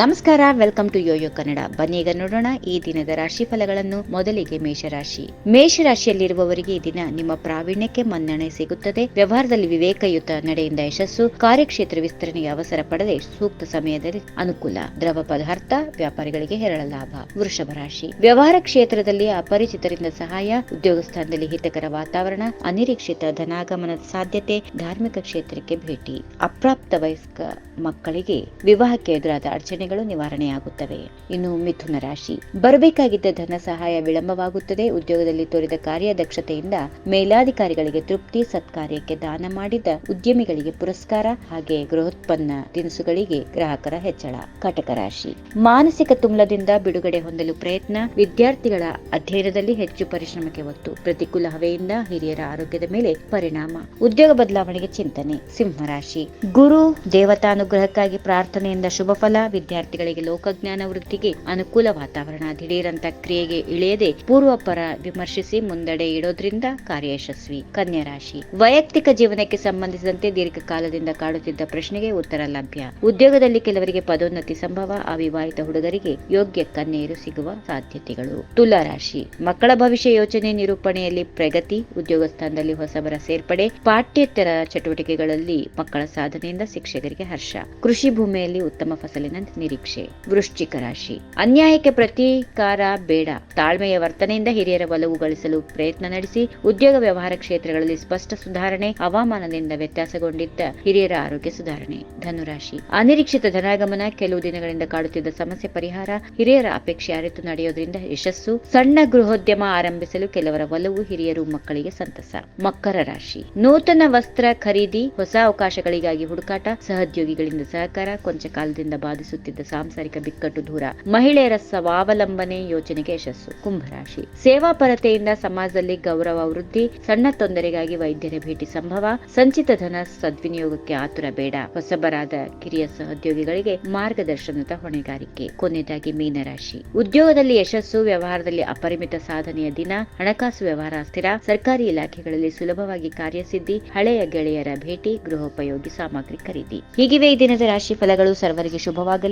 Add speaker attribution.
Speaker 1: ನಮಸ್ಕಾರ welcome to Yoyo Kannada ಬನ್ನಿ, ಈಗ ನೋಡೋಣ ಈ ದಿನದ ರಾಶಿ ಫಲಗಳನ್ನು. ಮೊದಲಿಗೆ ಮೇಷರಾಶಿ. ಮೇಷರಾಶಿಯಲ್ಲಿರುವವರಿಗೆ ಈ ದಿನ ನಿಮ್ಮ ಪ್ರಾವೀಣ್ಯಕ್ಕೆ ಮನ್ನಣೆ ಸಿಗುತ್ತದೆ. ವ್ಯವಹಾರದಲ್ಲಿ ವಿವೇಕಯುತ ನಡೆಯಿಂದ ಯಶಸ್ಸು, ಕಾರ್ಯಕ್ಷೇತ್ರ ವಿಸ್ತರಣೆಗೆ ಅವಸರ ಪಡದೆ ಸೂಕ್ತ ಸಮಯದಲ್ಲಿ ಅನುಕೂಲ. ದ್ರವ ಪದಾರ್ಥ, ವ್ಯಾಪಾರಿಗಳಿಗೆ ಹೇರಳ ಲಾಭ. ವೃಷಭ ರಾಶಿ. ವ್ಯವಹಾರ ಕ್ಷೇತ್ರದಲ್ಲಿ ಅಪರಿಚಿತರಿಂದ ಸಹಾಯ, ಉದ್ಯೋಗ ಸ್ಥಾನದಲ್ಲಿ ಹಿತಕರ ವಾತಾವರಣ, ಅನಿರೀಕ್ಷಿತ ಧನಾಗಮನದ ಸಾಧ್ಯತೆ, ಧಾರ್ಮಿಕ ಕ್ಷೇತ್ರಕ್ಕೆ ಭೇಟಿ. ಅಪ್ರಾಪ್ತ ವಯಸ್ಕ ಮಕ್ಕಳಿಗೆ ವಿವಾಹಕ್ಕೆ ಎದುರಾದ ಅಡಚಣೆಗಳು ನಿವಾರಣೆಯಾಗುತ್ತವೆ. ಇನ್ನು ಮಿಥುನ ರಾಶಿ. ಬರಬೇಕಾಗಿದ್ದ ಧನ ಸಹಾಯ ವಿಳಂಬವಾಗುತ್ತದೆ. ಉದ್ಯೋಗದಲ್ಲಿ ತೋರಿದ ಕಾರ್ಯದಕ್ಷತೆಯಿಂದ ಮೇಲಾಧಿಕಾರಿಗಳಿಗೆ ತೃಪ್ತಿ, ಸತ್ಕಾರ್ಯಕ್ಕೆ ದಾನ ಮಾಡಿದ ಉದ್ಯಮಿಗಳಿಗೆ ಪುರಸ್ಕಾರ ಹಾಗೆ ಗೃಹೋತ್ಪನ್ನ ತಿನಿಸುಗಳಿಗೆ ಗ್ರಾಹಕರ ಹೆಚ್ಚಳ. ಕಟಕ ರಾಶಿ. ಮಾನಸಿಕ ತುಮಲದಿಂದ ಬಿಡುಗಡೆ ಹೊಂದಲು ಪ್ರಯತ್ನ. ವಿದ್ಯಾರ್ಥಿಗಳ ಅಧ್ಯಯನದಲ್ಲಿ ಹೆಚ್ಚು ಪರಿಶ್ರಮಕ್ಕೆ ಒತ್ತು. ಪ್ರತಿಕೂಲ ಹವೆಯಿಂದ ಹಿರಿಯರ ಆರೋಗ್ಯದ ಮೇಲೆ ಪರಿಣಾಮ. ಉದ್ಯೋಗ ಬದಲಾವಣೆಗೆ ಚಿಂತನೆ. ಸಿಂಹರಾಶಿ ಗುರು ದೇವತಾನುಗ್ರಹಕ್ಕಾಗಿ ಪ್ರಾರ್ಥನೆಯಿಂದ ಶುಭ ಫಲ. ವಿದ್ಯಾರ್ಥಿಗಳಿಗೆ ಲೋಕಜ್ಞಾನ ವೃತ್ತಿಗೆ ಅನುಕೂಲ ವಾತಾವರಣ ದಿಢೀರಂತ ಕ್ರಿಯೆಗೆ ಇಳಿಯದೆ ಪೂರ್ವಪರ ವಿಮರ್ಶಿಸಿ ಮುಂದಡೆ ಇಡೋದ್ರಿಂದ ಕಾರ್ಯ ಯಶಸ್ವಿ ಕನ್ಯಾ ರಾಶಿ. ವೈಯಕ್ತಿಕ ಜೀವನಕ್ಕೆ ಸಂಬಂಧಿಸಿದಂತೆ ದೀರ್ಘಕಾಲದಿಂದ ಕಾಡುತ್ತಿದ್ದ ಪ್ರಶ್ನೆಗೆ ಉತ್ತರ ಲಭ್ಯ. ಉದ್ಯೋಗದಲ್ಲಿ ಕೆಲವರಿಗೆ ಪದೋನ್ನತಿ ಸಂಭವ, ಅವಿವಾಹಿತ ಹುಡುಗರಿಗೆ ಯೋಗ್ಯ ಕನ್ಯೆಯರು ಸಿಗುವ ಸಾಧ್ಯತೆಗಳು. ತುಲಾ ರಾಶಿ. ಮಕ್ಕಳ ಭವಿಷ್ಯ ಯೋಚನೆ ನಿರೂಪಣೆಯಲ್ಲಿ ಪ್ರಗತಿ, ಉದ್ಯೋಗ ಸ್ಥಾನದಲ್ಲಿ ಹೊಸಬರ ಸೇರ್ಪಡೆ, ಪಾಠ್ಯೇತರ ಚಟುವಟಿಕೆಗಳಲ್ಲಿ ಮಕ್ಕಳ ಸಾಧನೆಯಿಂದ ಶಿಕ್ಷಕರಿಗೆ ಹರ್ಷ. ಕೃಷಿ ಭೂಮಿಯಲ್ಲಿ ಉತ್ತಮ ಫಸಲಿನ ನಿರೀಕ್ಷೆ, ವೃಶ್ಚಿಕ ರಾಶಿ. ಅನ್ಯಾಯಕ್ಕೆ ಪ್ರತೀಕಾರ ಬೇಡ. ತಾಳ್ಮೆಯ ವರ್ತನೆಯಿಂದ ಹಿರಿಯರ ಒಲವು ಗಳಿಸಲು ಪ್ರಯತ್ನ ನಡೆಸಿ, ಉದ್ಯೋಗ ವ್ಯವಹಾರ ಕ್ಷೇತ್ರಗಳಲ್ಲಿ ಸ್ಪಷ್ಟ ಸುಧಾರಣೆ, ಹವಾಮಾನದಿಂದ ವ್ಯತ್ಯಾಸಗೊಂಡಿದ್ದ ಹಿರಿಯರ ಆರೋಗ್ಯ ಸುಧಾರಣೆ. ಧನುರಾಶಿ. ಅನಿರೀಕ್ಷಿತ ಧನಾಗಮನ ಕೆಲವು ದಿನಗಳಿಂದ ಕಾಡುತ್ತಿದ್ದ ಸಮಸ್ಯೆ ಪರಿಹಾರ, ಹಿರಿಯರ ಅಪೇಕ್ಷೆ ಅರಿತು ನಡೆಯೋದ್ರಿಂದ ಯಶಸ್ಸು. ಸಣ್ಣ ಗೃಹೋದ್ಯಮ ಆರಂಭಿಸಲು ಕೆಲವರ ಒಲವು, ಹಿರಿಯರು ಮಕ್ಕಳಿಗೆ ಸಂತಸ. ಮಕರ ರಾಶಿ. ನೂತನ ವಸ್ತ್ರ ಖರೀದಿ, ಹೊಸ ಅವಕಾಶಗಳಿಗಾಗಿ ಹುಡುಕಾಟ, ಸಹೋದ್ಯೋಗಿಗಳಿಂದ ಸಹಕಾರ, ಕೊಂಚ ಕಾಲದಿಂದ ಬಾಧಿಸುತ್ತಿದ್ದ ಸಾಂಸಾರಿಕ ಬಿಕ್ಕಟ್ಟು ದೂರ. ಮಹಿಳೆಯರ ಸ್ವಾವಲಂಬನೆ ಯೋಜನೆಗೆ ಯಶಸ್ಸು. ಕುಂಭರಾಶಿ ಸೇವಾ ಪರತೆಯಿಂದ ಸಮಾಜದಲ್ಲಿ ಗೌರವ, ವೃದ್ಧಿ, ಸಣ್ಣ ತೊಂದರೆಗಾಗಿ ವೈದ್ಯರ ಭೇಟಿ ಸಂಭವ. ಸಂಚಿತ ಧನ ಸದ್ವಿನಿಯೋಗಕ್ಕೆ ಆತುರ ಬೇಡ. ಹೊಸಬರಾದ ಕಿರಿಯ ಸಹೋದ್ಯೋಗಿಗಳಿಗೆ ಮಾರ್ಗದರ್ಶನದ ಹೊಣೆಗಾರಿಕೆ. ಕೊನೆಯದಾಗಿ ಮೀನರಾಶಿ ಉದ್ಯೋಗದಲ್ಲಿ ಯಶಸ್ಸು, ವ್ಯವಹಾರದಲ್ಲಿ ಅಪರಿಮಿತ ಸಾಧನೆಯ ದಿನ. ಹಣಕಾಸು ವ್ಯವಹಾರ ಸ್ಥಿರ ಸರ್ಕಾರಿ ಇಲಾಖೆಗಳಲ್ಲಿ ಸುಲಭವಾಗಿ ಕಾರ್ಯಸಿದ್ಧಿ. ಹಳೆಯ ಗೆಳೆಯರ ಭೇಟಿ, ಗೃಹೋಪಯೋಗಿ ಸಾಮಗ್ರಿ ಖರೀದಿ. ಹೀಗಿವೆ ಈ ದಿನದ ರಾಶಿ ಫಲಗಳು. ಸರ್ವರಿಗೆ ಶುಭವಾಗಲಿ.